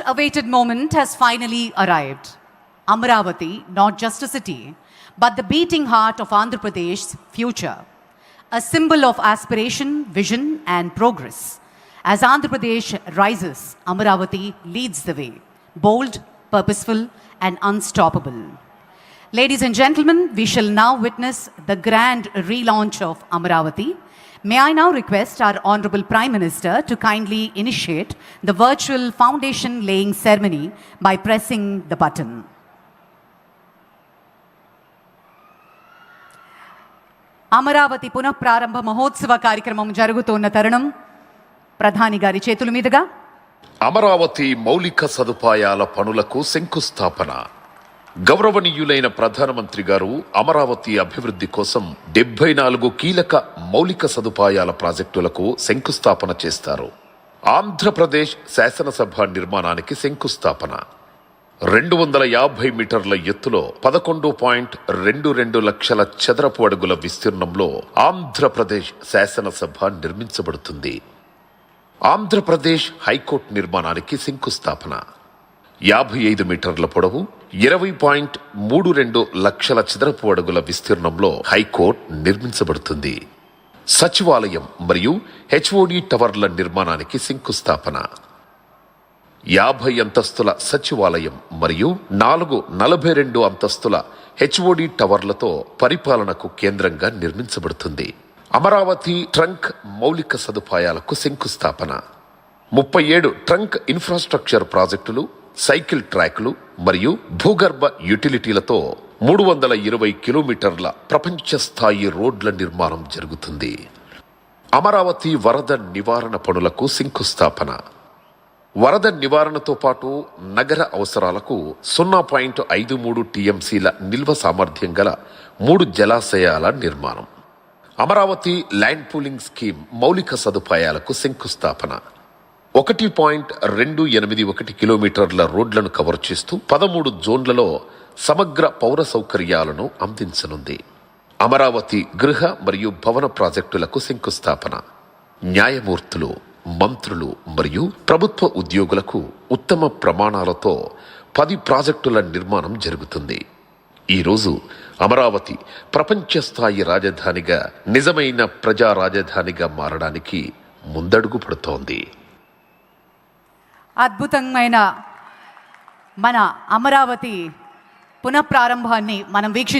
most awaited moment has finally arrived. Amravati, not just a city, but the beating heart of Andhra Pradesh's future. A symbol of aspiration, vision, and progress. As Andhra Pradesh rises, Amravati leads the way, bold, purposeful, and unstoppable. Ladies and gentlemen, we shall now witness the grand relaunch of Amravati. May I now request our Honorable Prime Minister to kindly initiate the virtual foundation laying ceremony by pressing the button. Amaravati పునఃప్రారంభ మహోత్సవ కార్యక్రమం జరుగుతున్న తరుణం ప్రధాని గారి చేతుల మీదుగా అమరావతి మౌలిక సదుపాయాల పనులకు శంకుస్థాపన గౌరవనీయులైన ప్రధానమంత్రి గారు అమరావతి అభివృద్ధి కోసం డెబ్బై నాలుగు కీలక మౌలిక సదుపాయాల ప్రాజెక్టులకు శంకుస్థాపన చేస్తారు. ఆంధ్రప్రదేశ్ శాసనసభ నిర్మాణానికి శంకుస్థాపన. రెండు వందల యాభై మీటర్ల ఎత్తులో పదకొండు పాయింట్ రెండు రెండు లక్షల చదరపు అడుగుల విస్తీర్ణంలో ఆంధ్రప్రదేశ్ శాసనసభ నిర్మించబడుతుంది. ఆంధ్రప్రదేశ్ హైకోర్టు నిర్మాణానికి శంకుస్థాపన. యాభై ఐదు మీటర్ల పొడవు ఇరవై పాయింట్ మూడు రెండు లక్షల చదరపు అడుగుల విస్తీర్ణంలో హైకోర్టు నిర్మించబడుతుంది. సచివాలయం మరియు హెచ్ఓడి టవర్ల నిర్మాణానికి శంకుస్థాపన. యాభై అంతస్తుల సచివాలయం మరియు నాలుగు నలభై రెండు అంతస్తుల హెచ్ఓడి టవర్లతో పరిపాలనకు కేంద్రంగా నిర్మించబడుతుంది. అమరావతి ట్రంక్ మౌలిక సదుపాయాలకు శంకుస్థాపన. ముప్పై ఏడు ట్రంక్ ఇన్ఫ్రాస్ట్రక్చర్ ప్రాజెక్టులు సైకిల్ ట్రాక్లు మరియు భూగర్భ యుటిలిటీలతో మూడు వందల ఇరవై కిలోమీటర్ల ప్రపంచ స్థాయి రోడ్ల నిర్మాణం జరుగుతుంది. అమరావతి వరద నివారణ పనులకు శంకుస్థాపన. వరద నివారణతో పాటు నగర అవసరాలకు సున్నా పాయింట్ ఐదు మూడు టీఎంసీల నిల్వ సామర్థ్యం గల మూడు జలాశయాల నిర్మాణం. అమరావతి ల్యాండ్ పూలింగ్ స్కీమ్ మౌలిక సదుపాయాలకు శంకుస్థాపన. ఒకటి పాయింట్ రెండు ఎనిమిది ఒకటి కిలోమీటర్ల రోడ్లను కవర్ చేస్తూ పదమూడు జోన్లలో సమగ్ర పౌర సౌకర్యాలను అందించనుంది. అమరావతి గృహ మరియు భవన ప్రాజెక్టులకు శంకుస్థాపన. న్యాయమూర్తులు మంత్రులు మరియు ప్రభుత్వ ఉద్యోగులకు ఉత్తమ ప్రమాణాలతో పది ప్రాజెక్టుల నిర్మాణం జరుగుతుంది. ఈరోజు అమరావతి ప్రపంచ స్థాయి రాజధానిగా నిజమైన ప్రజా రాజధానిగా మారడానికి ముందడుగు పడుతోంది. అద్భుతమైన మన అమరావతి పునఃప్రారంభాన్ని మనం వీక్షించ